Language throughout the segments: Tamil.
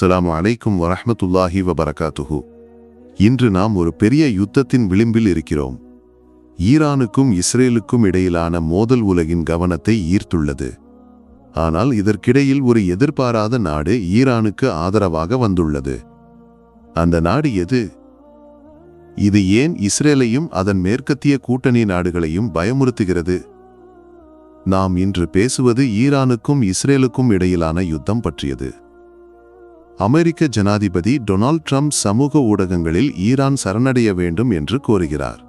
அஸ்ஸலாமு அலைக்கும் வரஹ்மத்துல்லாஹி வபரகாத்துஹு. இன்று நாம் ஒரு பெரிய யுத்தத்தின் விளிம்பில் இருக்கிறோம். ஈரானுக்கும் இஸ்ரேலுக்கும் இடையிலான மோதல் உலகின் கவனத்தை ஈர்த்துள்ளது. ஆனால் இதற்கிடையில் ஒரு எதிர்பாராத நாடு ஈரானுக்கு ஆதரவாக வந்துள்ளது. அந்த நாடு எது? இது ஏன் இஸ்ரேலையும் அதன் மேற்கத்திய கூட்டணி நாடுகளையும் பயமுறுத்துகிறது? நாம் இன்று பேசுவது ஈரானுக்கும் இஸ்ரேலுக்கும் இடையிலான யுத்தம் பற்றியது. அமெரிக்க ஜனாதிபதி டொனால்ட் ட்ரம்ப் சமூக ஊடகங்களில் ஈரான் சரணடைய வேண்டும் என்று கோருகிறார்.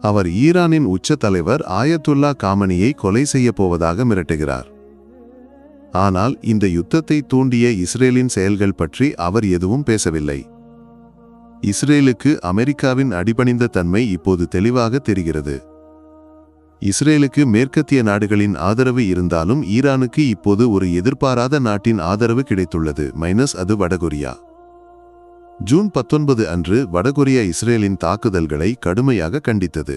அவர் ஈரானின் உச்ச தலைவர் ஆயத்துல்லா காமனியை கொலை செய்யப் போவதாக மிரட்டுகிறார். ஆனால் இந்த யுத்தத்தை தூண்டிய இஸ்ரேலின் செயல்கள் பற்றி அவர் எதுவும் பேசவில்லை. இஸ்ரேலுக்கு அமெரிக்காவின் அடிபணிந்த தன்மை இப்போது தெளிவாக தெரிகிறது. இஸ்ரேலுக்கு மேற்கத்திய நாடுகளின் ஆதரவு இருந்தாலும் ஈரானுக்கு இப்போது ஒரு எதிர்பாராத நாட்டின் ஆதரவு கிடைத்துள்ளது மைனஸ் அது வடகொரியா. ஜூன் பத்தொன்பது அன்று வடகொரியா இஸ்ரேலின் தாக்குதல்களை கடுமையாக கண்டித்தது.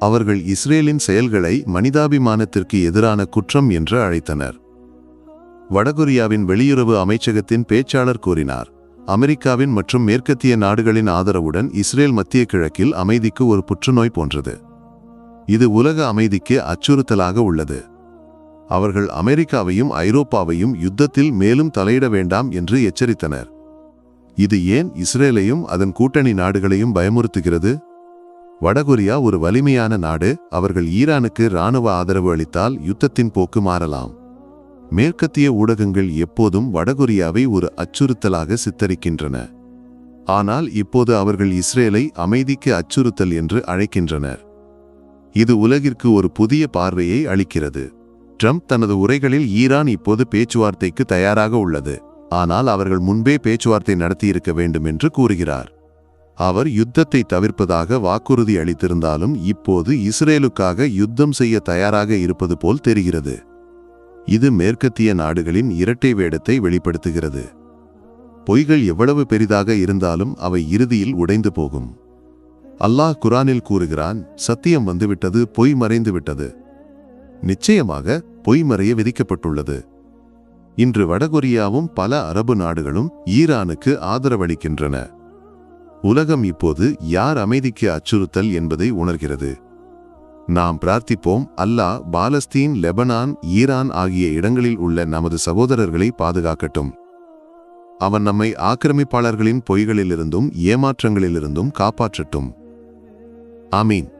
அவர்கள் இஸ்ரேலின் செயல்களை மனிதாபிமானத்திற்கு எதிரான குற்றம் என்று அழைத்தனர். வடகொரியாவின் வெளியுறவு அமைச்சகத்தின் பேச்சாளர் கூறினார் அமெரிக்காவின் மற்றும் மேற்கத்திய நாடுகளின் ஆதரவுடன் இஸ்ரேல் மத்திய கிழக்கில் அமைதிக்கு ஒரு புற்றுநோய் போன்றது. இது உலக அமைதிக்கு அச்சுறுத்தலாக உள்ளது. அவர்கள் அமெரிக்காவையும் ஐரோப்பாவையும் யுத்தத்தில் மேலும் தலையிட வேண்டாம் என்று எச்சரித்தனர். இது ஏன் இஸ்ரேலையும் அதன் கூட்டணி நாடுகளையும் பயமுறுத்துகிறது? வடகொரியா ஒரு வலிமையான நாடு அவர்கள் ஈரானுக்கு இராணுவ ஆதரவு அளித்தால் யுத்தத்தின் போக்கு மாறலாம். மேற்கத்திய ஊடகங்கள் எப்போதும் வடகொரியாவை ஒரு அச்சுறுத்தலாக சித்தரிக்கின்றன. ஆனால் இப்போது அவர்கள் இஸ்ரேலை அமைதிக்கு அச்சுறுத்தல் என்று அழைக்கின்றனர். இது உலகிற்கு ஒரு புதிய பார்வையை அளிக்கிறது. ட்ரம்ப் தனது உரைகளில் ஈரான் இப்போது பேச்சுவார்த்தைக்கு தயாராக உள்ளது. ஆனால் அவர்கள் முன்பே பேச்சுவார்த்தை நடத்தியிருக்க வேண்டும் என்று கூறுகிறார். அவர் யுத்தத்தை தவிர்ப்பதாக வாக்குறுதி அளித்திருந்தாலும் இப்போது இஸ்ரேலுக்காக யுத்தம் செய்ய தயாராக இருப்பது போல் தெரிகிறது. இது மேற்கத்திய நாடுகளின் இரட்டை வேடத்தை வெளிப்படுத்துகிறது. பொய்கள் எவ்வளவு பெரிதாக இருந்தாலும் அவை இறுதியில் உடைந்து போகும். அல்லாஹ் குரானில் கூறுகிறான் சத்தியம் வந்துவிட்டது பொய் மறைந்து விட்டது நிச்சயமாக பொய் மறைய விதிக்கப்பட்டுள்ளது. இன்று வடகொரியாவும் பல அரபு நாடுகளும் ஈரானுக்கு ஆதரவளிக்கின்றன. உலகம் இப்போது யார் அமைதிக்கு அச்சுறுத்தல் என்பதை உணர்கிறது. நாம் பிரார்த்திப்போம் அல்லாஹ் பாலஸ்தீன் லெபனான் ஈரான் ஆகிய இடங்களில் உள்ள நமது சகோதரர்களை பாதுகாக்கட்டும். அவன் நம்மை ஆக்கிரமிப்பாளர்களின் பொய்களிலிருந்தும் ஏமாற்றங்களிலிருந்தும் காப்பாற்றட்டும். Amén.